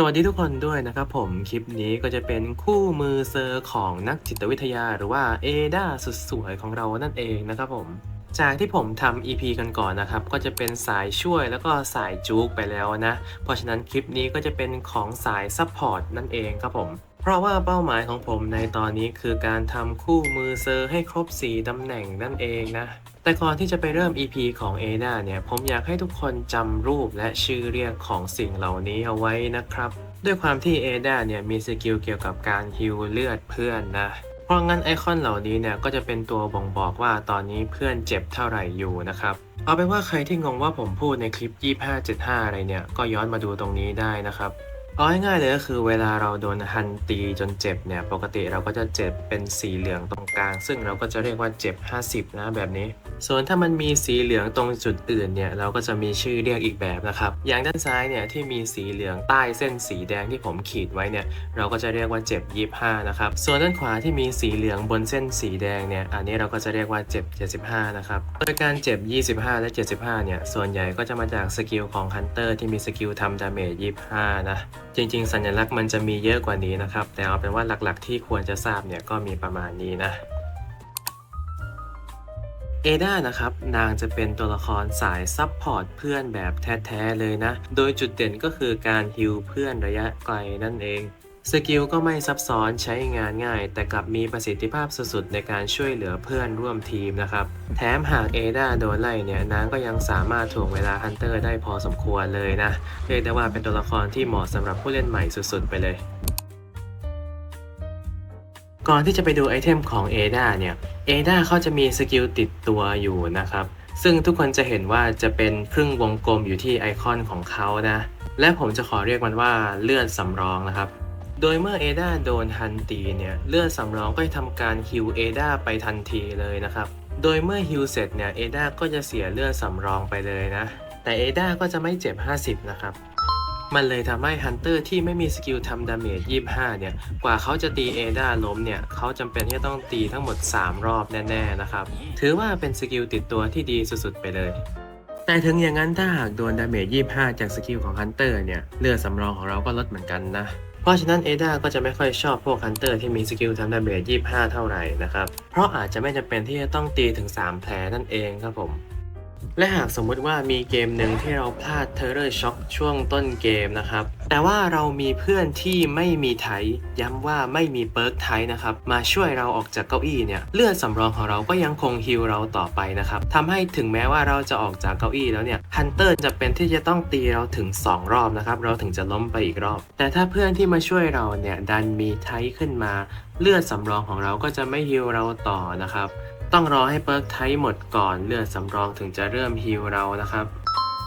สวัสดีทุกคนด้วยนะครับผมคลิปนี้ก็จะเป็นคู่มือเซอร์ของนักจิตวิทยาหรือว่าเอดาสุดสวยของเรานั่นเองนะครับผมจากที่ผมทำ EP กันก่อนนะครับ ก็จะเป็นสายช่วยแล้วก็สายจูกไปแล้วนะ เพราะฉะนั้นคลิปนี้ก็จะเป็นของสายซัพพอร์ตนั่นเองครับผม เพราะว่าเป้าหมายของผมในตอนนี้คือการทำคู่มือเซอร์ให้ครบ 4ตำแหน่งนั่นเองนะ แต่ก่อนที่จะไปเริ่ม EP ของ Ada เนี่ยผมอยากให้ทุกคนจำรูปและชื่อเรียกของสิ่งเหล่านี้เอาไว้นะครับ ด้วยความที่ Ada เนี่ยมีสกิลเกี่ยวกับการฮิวเลือดเพื่อนนะ เพราะงั้นไอคอนเหล่านี้เนี่ยก็จะเป็นตัวบ่งบอกว่าตอนนี้เพื่อนเจ็บเท่าไหร่อยู่นะครับ เอาเป็นว่าใครที่งงว่าผมพูดในคลิป 2575 อะไรเนี่ยก็ย้อนมาดูตรงนี้ได้นะครับเอาง่ายๆเลยก็คือเวลาเราโดนฮันตีจนเจ็บเนี่ย ปกติเราก็จะเจ็บเป็นสีเหลืองตรงกลาง ซึ่งเราก็จะเรียกว่าเจ็บ 50 นะแบบนี้ ส่วนถ้ามันมีสีเหลืองตรงจุดอื่นเนี่ยเราก็จะมีชื่อเรียกอีกแบบนะครับ อย่างด้านซ้ายเนี่ยที่มีสีเหลืองใต้เส้นสีแดงที่ผมขีดไว้เนี่ยเราก็จะเรียกว่าเจ็บ25นะครับ ส่วนด้านขวาที่มีสีเหลืองบนเส้นสีแดงเนี่ยอันนี้เราก็จะเรียกว่าเจ็บ75นะครับโดยการเจ็บ25และ75เนี่ยส่วนใหญ่ก็จะมาจากสกิลของฮันเตอร์ที่มีสกิลทำดาเมจ25นะจริง ๆ สัญลักษณ์มันจะมีเยอะกว่านี้นะครับแต่เอาเป็นว่าหลักๆ ที่ควรจะทราบเนี่ยก็มีประมาณนี้นะ เอดานะครับ นางจะเป็นตัวละครสายซับพอร์ตเพื่อนแบบแท้ๆเลยนะ โดยจุดเด่นก็คือการฮิลเพื่อนระยะไกลนั่นเอง สกิลก็ไม่ซับซ้อนใช้งานง่าย แต่กลับมีประสิทธิภาพสุดๆ ในการช่วยเหลือเพื่อนร่วมทีมนะครับ แถมหากเอดาโดนไล่เนี่ย นางก็ยังสามารถถ่วงเวลาฮันเตอร์ได้พอสมควรเลยนะ เรียกได้ว่าเป็นตัวละครที่เหมาะสำหรับผู้เล่นใหม่สุดๆ ไปเลย ก่อนที่จะไปดูไอเทมของ Ada เนี่ย Ada เขาจะมีสกิลติดตัวอยู่นะครับ ซึ่งทุกคนจะเห็นว่าจะเป็นครึ่งวงกลมอยู่ที่ไอคอนของเขานะ และผมจะขอเรียกมันว่าเลือดสำรองนะครับ โดยเมื่อ Ada โดนฮันตีเนี่ย เลือดสำรองก็จะทำการฮิว Ada ไปทันทีเลยนะครับ โดยเมื่อฮิวเสร็จเนี่ย Ada ก็จะเสียเลือดสำรองไปเลยนะ แต่ Ada ก็จะไม่เจ็บ 50 นะครับ มันเลยทำให้ฮันเตอร์ที่ไม่มีสกิลทำดาเมจ 25 เนี่ย กว่าเขาจะตีเอดาล้มเนี่ย เขาจำเป็นที่จะต้องตีทั้งหมด 3 รอบแน่ ๆ นะครับ ถือว่าเป็นสกิลติดตัวที่ดีสุด ๆ ไปเลย แต่ถึงอย่างนั้นถ้าหากโดนดาเมจ 25 จากสกิลของฮันเตอร์เนี่ย เลือดสำรองของเราก็ลดเหมือนกันนะ เพราะฉะนั้นเอดาก็จะไม่ค่อยชอบพวกฮันเตอร์ที่มีสกิลทำดาเมจ 25 เท่าไหร่นะครับ เพราะอาจจะไม่จำเป็นที่จะต้องตีถึง 3 แผลนั่นเองครับผม และหากสมมติว่ามีเกมหนึ่งที่เราพลาดเทอร์เรอร์ช็อคช่วงต้นเกมนะครับ แต่ว่าเรามีเพื่อนที่ไม่มีไทย้ำว่าไม่มีเปิร์กไทนะครับ มาช่วยเราออกจากเก้าอี้เนี่ย เลือดสำรองของเราก็ยังคงฮิลเราต่อไปนะครับทำให้ถึงแม้ว่าเราจะออกจากเก้าอี้แล้วเนี่ยฮันเตอร์จะเป็นที่จะต้องตีเราถึง 2 รอบนะครับ เราถึงจะล้มไปอีกรอบ แต่ถ้าเพื่อนที่มาช่วยเราเนี่ยดันมีไทขึ้นมา เลือดสำรองของเราก็จะไม่ฮิลเราต่อนะครับ ต้องรอให้เปิร์กไทหมดก่อนเลือดสำรองถึงจะเริ่มฮิลเรานะครับ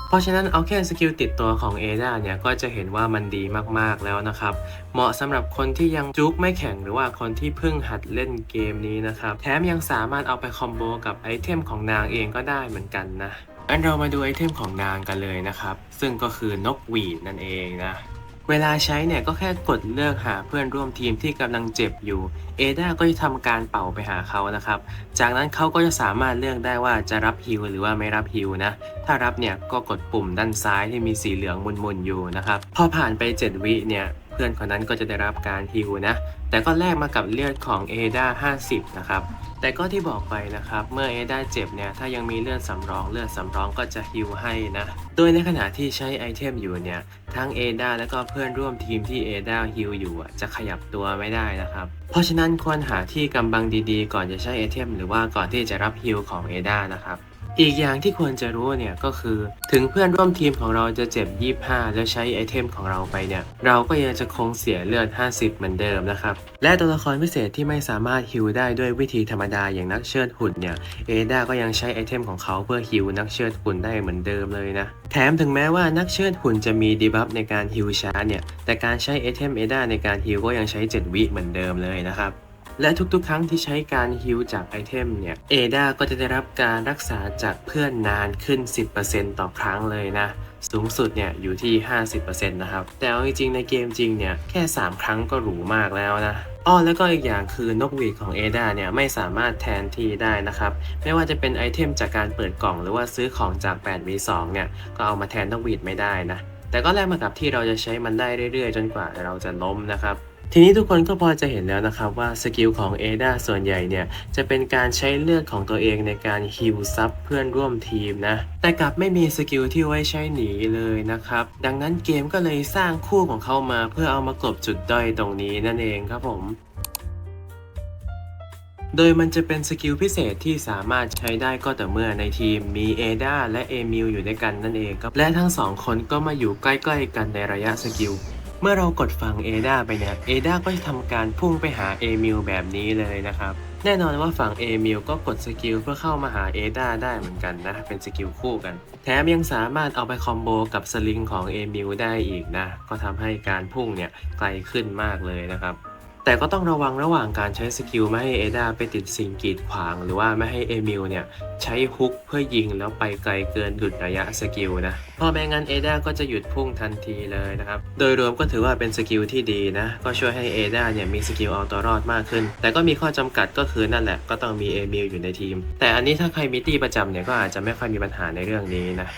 เพราะฉะนั้นเอาแค่สกิลติดตัวของ Ada เนี่ยก็จะเห็นว่ามันดีมากๆแล้วนะครับ เหมาะสำหรับคนที่ยังจุกไม่แข็งหรือว่าคนที่เพิ่งหัดเล่นเกมนี้นะครับ แถมยังสามารถเอาไปคอมโบกับไอเทมของนางเองก็ได้เหมือนกันนะงั้นเรามาดูไอเทมของนางกันเลยนะครับ ซึ่งก็คือนกหวีดนั่นเองนะ เวลาใช้เนี่ยก็แค่กดเลือกหาเพื่อนร่วมทีมที่กำลังเจ็บอยู่เอดาก็จะทำการเป่าไปหาเขานะครับ จากนั้นเขาก็จะสามารถเลือกได้ว่าจะรับฮิลหรือว่าไม่รับฮิลนะ ถ้ารับเนี่ยก็กดปุ่มด้านซ้ายที่มีสีเหลืองมุนๆอยู่นะครับ พอผ่านไป 7 วิเนี่ย เพื่อนคนนั้นก็จะได้รับการฮิลนะ แต่ก็แลกมากับเลือดของเอดา50 นะครับ แต่ก็ที่บอกไปนะครับ เมื่อเอดาเจ็บเนี่ย ถ้ายังมีเลือดสำรอง เลือดสำรองก็จะฮิลให้นะ โดยในขณะที่ใช้ไอเทมอยู่เนี่ย ทั้งเอดาและก็เพื่อนร่วมทีมที่เอดาฮิลอยู่จะขยับตัวไม่ได้นะครับ เพราะฉะนั้นควรหาที่กำบังดีๆ ก่อนจะใช้ไอเทมหรือว่าก่อนที่จะรับฮิลของเอดานะครับ อีกอย่างที่ควรจะรู้เนี่ยก็คือ ถึงเพื่อนร่วมทีมของเราจะเจ็บ 25 แล้วใช้ไอเทมของเราไปเนี่ย เราก็ยังจะคงเสียเลือด 50 เหมือนเดิมนะครับ และตัวละครพิเศษที่ไม่สามารถฮิลได้ด้วยวิธีธรรมดาอย่างนักเชิดหุ่นเนี่ยเอดาก็ยังใช้ไอเทมของเขาเพื่อฮิลนักเชิดหุ่นได้เหมือนเดิมเลยนะ แถมถึงแม้ว่านักเชิดหุ่นจะมีดีบัฟในการฮิลช้าเนี่ยแต่การใช้ไอเทมเอดาในการฮิลก็ยังใช้ 7 วิเหมือนเดิมเลยนะครับ และทุกๆ ครั้งที่ใช้การฮิลจากไอเทมเนี่ยเอดาก็จะได้รับการรักษาจากเพื่อนนานขึ้น 10%ต่อครั้งเลยนะ สูงสุดเนี่ยอยู่ที่ 50%นะครับ แต่เอาจริงๆในเกมจริงเนี่ยแค่ 3 ครั้งก็หรูมากแล้วนะอ้อแล้วก็อีกอย่างคือนกหวีดของเอดาเนี่ยไม่สามารถแทนที่ได้นะครับ ไม่ว่าจะเป็นไอเทมจากการเปิดกล่องหรือว่าซื้อของจาก 8v2 เนี่ยก็เอามาแทนนกหวีดไม่ได้นะแต่ก็แลกมากับที่เราจะใช้มันได้เรื่อยๆ จนกว่าเราจะล้มนะครับ ทีนี้ทุกคนก็พอจะเห็นแล้วนะครับว่าสกิลของเอดาส่วนใหญ่เนี่ยจะเป็นการใช้เลือดของตัวเองในการฮิลซับเพื่อนร่วมทีมนะ แต่กลับไม่มีสกิลที่ไว้ใช้หนีเลยนะครับ ดังนั้นเกมก็เลยสร้างคู่ของเขามาเพื่อเอามากลบจุดด้อยตรงนี้นั่นเองครับผมโดยมันจะเป็นสกิลพิเศษที่สามารถใช้ได้ก็แต่เมื่อในทีมมีเอดาและเอมิลอยู่ด้วยกันนั่นเองครับและทั้งสองคนก็มาอยู่ใกล้ๆกันในระยะสกิล เมื่อเรากดฝั่งเอดาไปเนี่ยเอดาก็จะทำการพุ่งไปหาเอมิลแบบนี้เลยนะครับแน่นอนว่าฝั่งเอมิลก็กดสกิลเพื่อเข้ามาหาเอดาได้เหมือนกันนะ เป็นสกิลคู่กัน แถมยังสามารถเอาไปคอมโบกับสลิงของเอมิลได้อีกนะ ก็ทำให้การพุ่งเนี่ยไกลขึ้นมากเลยนะครับ แต่ก็ต้องระวังระหว่างการใช้สกิลไม่ให้เอดาไปติดสิ่งกีดขวาง หรือว่าไม่ให้เอมิลเนี่ยใช้ฮุกเพื่อยิงแล้วไปไกลเกินหยุดระยะสกิลนะพราะไม่งั้นเอดาก็จะหยุดพุ่งทันทีเลยนะครับ โดยรวมก็ถือว่าเป็นสกิลที่ดีนะ ก็ช่วยให้เอดาเนี่ยมีสกิลเอาตัวรอดมากขึ้น แต่ก็มีข้อจำกัดก็คือนั่นแหละก็ต้องมีเอมิลอยู่ในทีม แต่อันนี้ถ้าใครมีตีประจำเนี่ยก็อาจจะไม่ค่อยมีปัญหาในเรื่องนี้นะ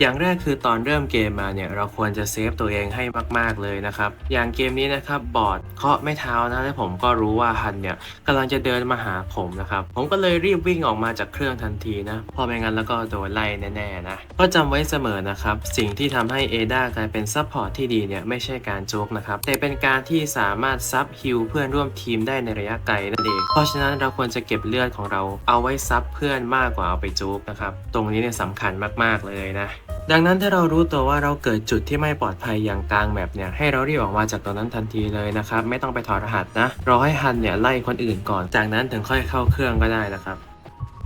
อย่างแรกคือตอนเริ่มเกมมาเนี่ยเราควรจะเซฟตัวเองให้มาก ๆ เลยนะครับ อย่างเกมนี้นะครับบอร์ดเคาะไม่เท้านะและผมก็รู้ว่าฮันเนี่ยกำลังจะเดินมาหาผมนะครับ ผมก็เลยรีบวิ่งออกมาจากเครื่องทันทีนะพอไม่งั้นแล้วก็โดนไล่แน่ๆนะก็จำไว้เสมอนะครับ สิ่งที่ทำให้เอดากลายเป็นซัพพอร์ตที่ดีเนี่ยไม่ใช่การโจกนะครับแต่เป็นการที่สามารถซับฮิลเพื่อนร่วมทีมได้ในระยะไกลนั่นเองเพราะฉะนั้นเราควรจะเก็บเลือดของเราเอาไว้ซับเพื่อนมากกว่าเอาไปโจกนะครับตรงนี้เนี่ยสำคัญมากๆเลยนะ ดังนั้นถ้าเรารู้ตัวว่าเราเกิดจุดที่ไม่ปลอดภัยอย่างกลางแมปเนี่ยให้เรารีบออกมาจากตรงนั้นทันทีเลยนะครับ ไม่ต้องไปถอดรหัสนะรอให้ฮันเนี่ยไล่คนอื่นก่อน จากนั้นถึงค่อยเข้าเครื่องก็ได้นะครับ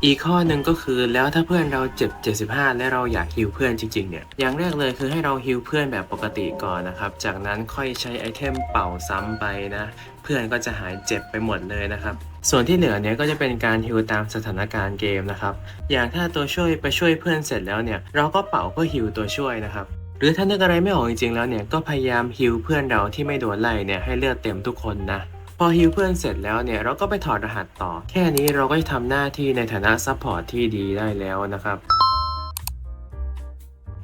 อีกข้อหนึ่งก็คือแล้วถ้าเพื่อนเราเจ็บ 75 และเราอยากฮิวเพื่อนจริงๆเนี่ยอย่างแรกเลยคือให้เราฮิวเพื่อนแบบปกติก่อนนะครับ จากนั้นค่อยใช้ไอเทมเป่าซ้ำไปนะ เพื่อนก็จะหายเจ็บไปหมดเลยนะครับ ส่วนที่เหลือเนี่ยก็จะเป็นการฮิวตามสถานการณ์เกมนะครับ อย่างถ้าตัวช่วยไปช่วยเพื่อนเสร็จแล้วเนี่ยเราก็เป่าเพื่อฮิวตัวช่วยนะครับหรือถ้านึกอะไรไม่ออกจริงๆแล้วเนี่ยก็พยายามฮิวเพื่อนเราที่ไม่โดนไล่เนี่ยให้เลือดเต็มทุกคนนะ พอฮิวเพื่อนเสร็จแล้วเนี่ยเราก็ไปถอดรหัสต่อ แค่นี้เราก็จะทำหน้าที่ในฐานะซัพพอร์ตที่ดีได้แล้วนะครับ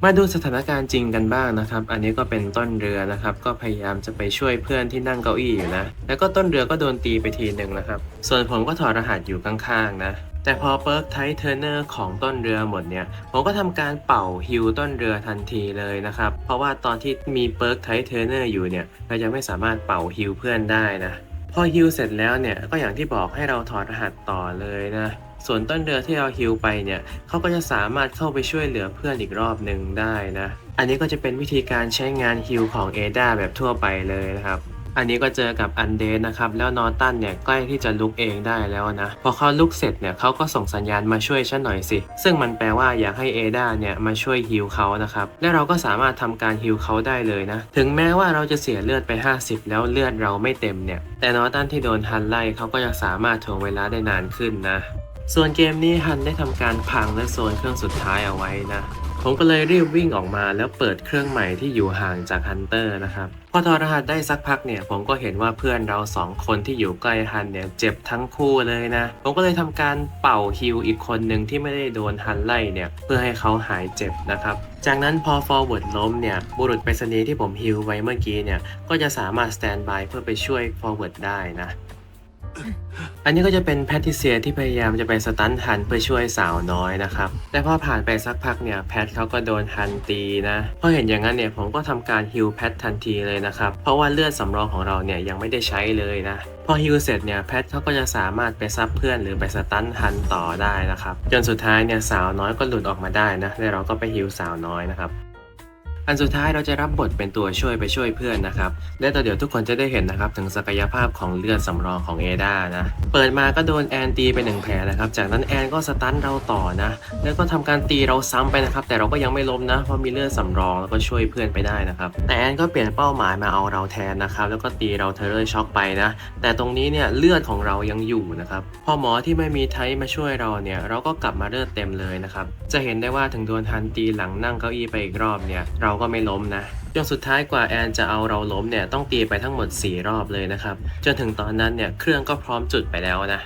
มาดูสถานการณ์จริงกันบ้างนะครับ อันนี้ก็เป็นต้นเรือนะครับ ก็พยายามจะไปช่วยเพื่อนที่นั่งเก้าอี้อยู่นะ แล้วก็ต้นเรือก็โดนตีไปทีหนึ่งนะครับ ส่วนผมก็ถอดรหัสอยู่ข้างๆนะ แต่พอเปิร์กไทเทอร์เนอร์ของต้นเรือหมดเนี่ย ผมก็ทำการเป่าฮิวต้นเรือทันทีเลยนะครับ เพราะว่าตอนที่มีเปิร์กไทเทอร์เนอร์อยู่เนี่ย เรายังไม่สามารถเป่าฮิวเพื่อนได้นะ พอฮิวเสร็จแล้วเนี่ยก็อย่างที่บอกให้เราถอดรหัสต่อเลยนะ ส่วนต้นเรือที่เราฮิวไปเนี่ยเขาก็จะสามารถเข้าไปช่วยเหลือเพื่อนอีกรอบหนึ่งได้นะ อันนี้ก็จะเป็นวิธีการใช้งานฮิลของเอดาแบบทั่วไปเลยนะครับ อันนี้ก็เจอกับอันเดนนะครับ แล้วนอตันเนี่ยใกล้ที่จะลุกเองได้แล้วนะ พอเขาลุกเสร็จเนี่ยเขาก็ส่งสัญญาณมาช่วยฉันหน่อยสิ ซึ่งมันแปลว่าอยากให้เอดาเนี่ยมาช่วยฮิลเขานะครับ และเราก็สามารถทำการฮิลเขาได้เลยนะ ถึงแม้ว่าเราจะเสียเลือดไป 50 แล้วเลือดเราไม่เต็มเนี่ย แต่นอตันที่โดนฮันไล่เขาก็ยังสามารถถ่วงเวลาได้นานขึ้นนะ ส่วนเกมนี้ฮันได้ทำการพังและโซนเครื่องสุดท้ายเอาไว้นะ ผมก็เลยรีบวิ่งออกมาแล้วเปิดเครื่องใหม่ที่อยู่ห่างจากฮันเตอร์นะครับ พอถอดรหัสได้สักพักเนี่ย ผมก็เห็นว่าเพื่อนเราสองคนที่อยู่ใกล้ฮันเนี่ยเจ็บทั้งคู่เลยนะ ผมก็เลยทำการเป่าฮิวอีกคนหนึ่งที่ไม่ได้โดนฮันไล่เนี่ย เพื่อให้เขาหายเจ็บนะครับ จากนั้นพอฟอร์เวิร์ดล้มเนี่ย บุรุษไปรษณีย์ที่ผมฮิวไว้เมื่อกี้เนี่ย ก็จะสามารถสแตนบายเพื่อไปช่วยฟอร์เวิร์ดได้นะ อันนี้ก็จะเป็นแพทริเซียที่พยายามจะไปสตันฮันเพื่อช่วยสาวน้อยนะครับ แต่พอผ่านไปสักพักเนี่ยแพทเขาก็โดนฮันตีนะพอเห็นอย่างนั้นเนี่ยผมก็ทำการฮิลแพททันทีเลยนะครับ เพราะว่าเลือดสำรองของเราเนี่ยยังไม่ได้ใช้เลยนะ พอฮิลเสร็จเนี่ยแพทเขาก็จะสามารถไปซับเพื่อนหรือไปสตันฮันต่อได้นะครับ จนสุดท้ายเนี่ยสาวน้อยก็หลุดออกมาได้นะแล้วเราก็ไปฮิลสาวน้อยนะครับ อันสุดท้ายเราจะรับบทเป็นตัวช่วยไปช่วยเพื่อนนะครับ และต่อเดี๋ยวทุกคนจะได้เห็นนะครับถึงศักยภาพของเลือดสำรองของเอดานะ เปิดมาก็โดนแอนตีไปหนึ่งแผลนะครับ จากนั้นแอนก็สตันเราต่อนะ แล้วก็ทำการตีเราซ้ำไปนะครับ แต่เราก็ยังไม่ล้มนะ เพราะมีเลือดสำรองแล้วก็ช่วยเพื่อนไปได้นะครับ แต่แอนก็เปลี่ยนเป้าหมายมาเอาเราแทนนะครับ แล้วก็ตีเราเทเลอร์ช็อกไปนะ แต่ตรงนี้เนี่ยเลือดของเรายังอยู่นะครับ พอหมอที่ไม่มีไทป์มาช่วยเราเนี่ย เราก็กลับมาเลือดเต็มเลยนะครับ จะเห็นได้ว่าถึงโดนฮันตีหลังนั่งเก้าอี้ไปอีกรอบเนี่ย เราก็ไม่ล้มนะจนสุดท้ายกว่าแอนจะเอาเราล้มเนี่ยต้องตีไปทั้งหมด 4 รอบเลยนะครับ จนถึงตอนนั้นเนี่ยเครื่องก็พร้อมจุดไปแล้วนะ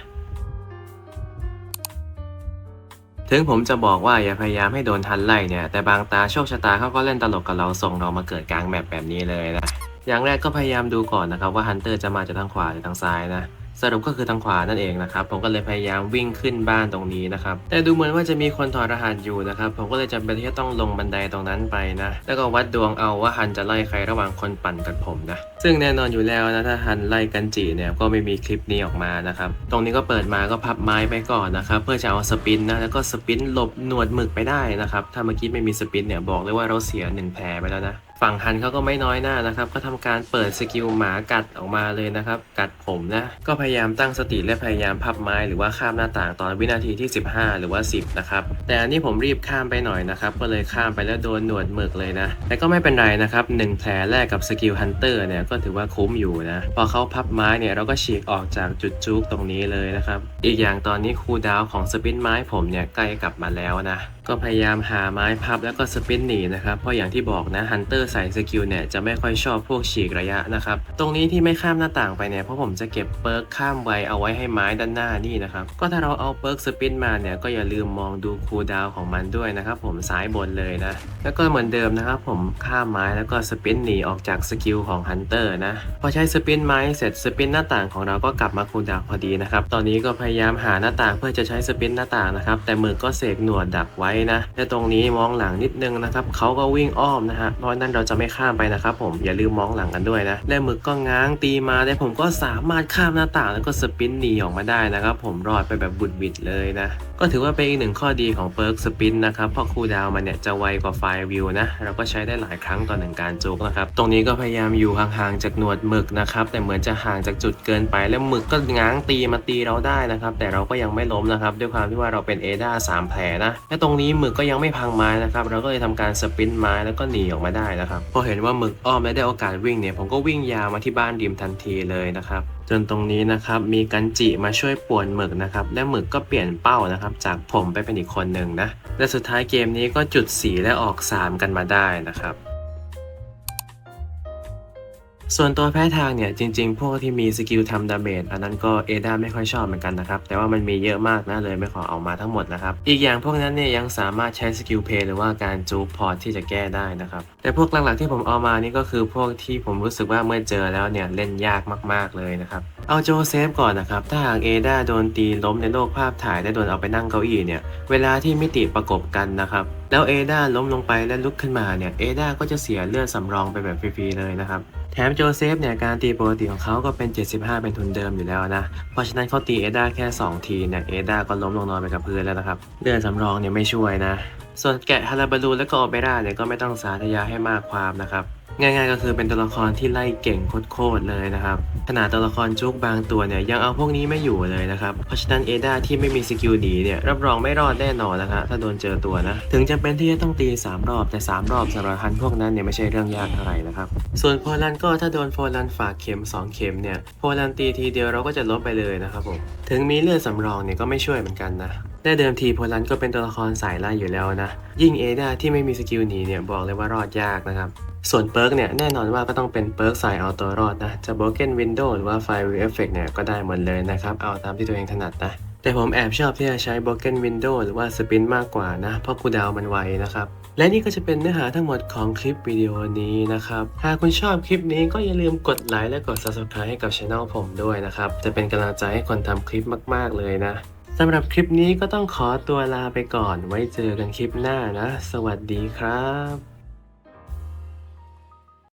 ถึงผมจะบอกว่าอย่าพยายามให้โดนทันไล่เนี่ย แต่บางตาโชคชะตาเขาก็เล่นตลกกับเราส่งเรามาเกิดกลางแมปแบบนี้เลยนะอย่างแรกก็พยายามดูก่อนนะครับว่าฮันเตอร์จะมาจากทางขวาหรือทางซ้ายนะ สรุปก็คือทางขวานั่นเองนะครับ ผมก็เลยพยายามวิ่งขึ้นบ้านตรงนี้นะครับ แต่ดูเหมือนว่าจะมีคนถอดรหัสอยู่นะครับ ผมก็เลยจำเป็นที่จะต้องลงบันไดตรงนั้นไปนะ แล้วก็วัดดวงเอาว่าฮันจะไล่ใครระหว่างคนปั่นกับผมนะ ซึ่งแน่นอนอยู่แล้วนะถ้าฮันไล่กันจีเนี่ยก็ไม่มีคลิปนี้ออกมานะครับ ตรงนี้ก็เปิดมาก็พับไม้ไปก่อนนะครับเพื่อจะเอาสปินนะแล้วก็สปินหลบหนวดหมึกไปได้นะครับ ถ้าเมื่อกี้ไม่มีสปินเนี่ยบอกเลยว่าเราเสียหนึ่งแผลไปแล้วนะ ฝั่งฮันเขาก็ไม่น้อยหน้านะครับ ก็ทำการเปิดสกิลหมากัดออกมาเลยนะครับ กัดผมนะ ก็พยายามตั้งสติและพยายามพับไม้หรือว่าข้ามหน้าต่างตอนวินาทีที่ 15 หรือว่า 10 นะครับ แต่อันนี้ผมรีบข้ามไปหน่อยนะครับ ก็เลยข้ามไปแล้วโดนหนวดหมึกเลยนะ แต่ก็ไม่เป็นไรนะครับหนึ่งแผลแรกกับสกิลฮันเตอร์เนี่ยก็ถือว่าคุ้มอยู่นะ พอเขาพับไม้เนี่ยเราก็ฉีกออกจากจุดจุกตรงนี้เลยนะครับ อีกอย่างตอนนี้คูลดาวน์ของสปินไม้ผมเนี่ยใกล้กลับมาแล้วนะ ก็พยายามหาไม้พับแล้วก็สปินหนีนะครับ เพราะอย่างที่บอกนะฮันเตอร์ใส่สกิลเนี่ยจะไม่ค่อยชอบพวกฉีกระยะนะครับ ตรงนี้ที่ไม่ข้ามหน้าต่างไปเนี่ยเพราะผมจะเก็บเปิร์กข้ามไวเอาไว้ให้ไม้ด้านหน้านี่นะครับ ก็ถ้าเราเอาเปิร์กสปินมาเนี่ยก็อย่าลืมมองดูคูลดาวของมันด้วยนะครับ ผมซ้ายบนเลยนะ แล้วก็เหมือนเดิมนะครับผมข้ามไม้แล้วก็สปินหนีออกจากสกิลของฮันเตอร์นะพอใช้สปินไม้เสร็จสปินหน้าต่างของเราก็กลับมาคูลดาวพอดีนะครับตอนนี้ก็พยายามหาหน้าต่างเพื่อจะใช้สปินหน้าต่างนะครับแต่มือก็เสกหนวดดักไว้นะและตรงนี้มองหลังนิดนึงนะครับเขาก็วิ่งอ้อมนะฮะเพราะนั้นเราจะไม่ข้ามไปนะครับผมอย่าลืมมองหลังกันด้วยนะและมือก็ง้างตีมาแต่ผมก็สามารถข้ามหน้าต่างแล้วก็สปินหนีออกมาได้นะครับผมรอดไปแบบบุดบิดเลยนะก็ถือว่าเป็นอีกหนึ่งข้อดีของเปิร์กสปินนะครับเพราะคูดาวมันเนี่ยจะไวกว่าไฟวิวนะเราก็ใช้ได้หลายครั้งต่อหนึ่งการจุกนะครับตรงนี้ก็พยายามอยู่ห่างๆจากหนวดหมึกนะครับแต่เหมือนจะห่างจากจุดเกินไป แล้วหมึกก็ง้างตีมาตีเราได้นะครับแต่เราก็ยังไม่ล้มนะครับด้วยความที่ว่าเราเป็นเอดาสามแผลนะและตรงนี้หมึกก็ยังไม่พังไม้นะครับ เราก็เลยทำการสปินไม้แล้วก็หนีออกมาได้นะครับ พอเห็นว่าหมึกอ้อมและได้โอกาสวิ่งเนี่ย ผมก็วิ่งยาวมาที่บ้านริมทันทีเลยนะครับ จนตรงนี้นะครับมีกันจิมาช่วยป่วนหมึกนะครับ และหมึกก็เปลี่ยนเป้านะครับ จากผมไปเป็นอีกคนหนึ่งนะ และสุดท้ายเกมนี้ก็จุดสีและออก 3 กันมาได้นะครับ ส่วนตัวแพ้ทางเนี่ยจริงๆ พวกที่มีสกิลทำดาเมจอันนั้นก็เอดาไม่ค่อยชอบเหมือนกันนะครับ แต่ว่ามันมีเยอะมากนะเลยไม่ขอเอามาทั้งหมดนะครับ อีกอย่างพวกนั้นเนี่ยยังสามารถใช้สกิลเพย์หรือว่าการจูพอร์ตที่จะแก้ได้นะครับ แต่พวกหลักๆที่ผมเอามานี่ก็คือพวกที่ผมรู้สึกว่าเมื่อเจอแล้วเนี่ยเล่นยากมากๆเลยนะครับ เอาโจเซฟก่อนนะครับ ถ้าหากเอดาโดนตีล้มในโลกภาพถ่ายและโดนเอาไปนั่งเก้าอี้เนี่ยเวลาที่มิติประกบกันนะครับแล้วเอดาล้มลงไปและลุกขึ้นมาเนี่ยเอดาก็จะเสียเลือดสำรองไปแบบฟรีๆเลยนะครับ แถมโจเซฟเนี่ยการตีปกติของเขาก็เป็น 75 เป็นทุนเดิมอยู่แล้วนะ เพราะฉะนั้นเขาตีเอดาแค่ 2 ทีเนี่ยเอดาก็ล้มลงนอนไปกับพื้นแล้วนะครับ เลือดสำรองเนี่ยไม่ช่วยนะ ส่วนแกะฮาราบารูและก็โอเปร่าเนี่ยก็ไม่ต้องสาธยายให้มากความนะครับ ง่ายๆก็คือเป็นตัวละครที่ไล่เก่งโคตรๆเลยนะครับขนาดตัวละครจุกบางตัวเนี่ยยังเอาพวกนี้ไม่อยู่เลยนะครับเพราะฉะนั้นเอดาที่ไม่มีสกิลหนีเนี่ยรับรองไม่รอดแน่นอนนะครับถ้าโดนเจอตัวนะถึงจำเป็นที่จะต้องตี 3 รอบแต่ 3 รอบสำหรับฮันพวกนั้นเนี่ยไม่ใช่เรื่องยากเท่าไหร่นะครับส่วนโฟลันก็ถ้าโดนโฟลันฝากเข็ม 2 เข็มเนี่ยโฟลันตีทีเดียวเราก็จะลบไปเลยนะครับผมถึงมีเลือดสำรองเนี่ยก็ไม่ช่วยเหมือนกันนะแต่เดิมทีโพลันก็เป็นตัวละครสายไล่อยู่แล้วนะ ยิ่งเอดาที่ไม่มีสกิลหนีเนี่ยบอกเลยว่ารอดยากนะครับ ส่วนเปิร์กเนี่ยแน่นอนว่าก็ต้องเป็นเปิร์กสายเอาตัวรอดนะ จะ Broken Window หรือว่า Fire Effect เนี่ยก็ได้หมดเลยนะครับ เอาตามที่ตัวเองถนัดนะ แต่ผมแอบชอบที่จะใช้ Broken Window หรือว่า Spin มากกว่านะ เพราะคูดาวน์มันไวนะครับ และนี่ก็จะเป็นเนื้อหาทั้งหมดของคลิปวิดีโอนี้นะครับ หากคุณชอบคลิปนี้ก็อย่าลืมกดไลค์และกด Subscribe ให้กับช่องผมด้วยนะครับ จะเป็นกำลังใจให้คนทำคลิปมาก ๆ เลยนะสำหรับคลิปนี้ก็ต้องขอตัวลาไปก่อน ไว้เจอกันคลิปหน้านะ สวัสดีครับ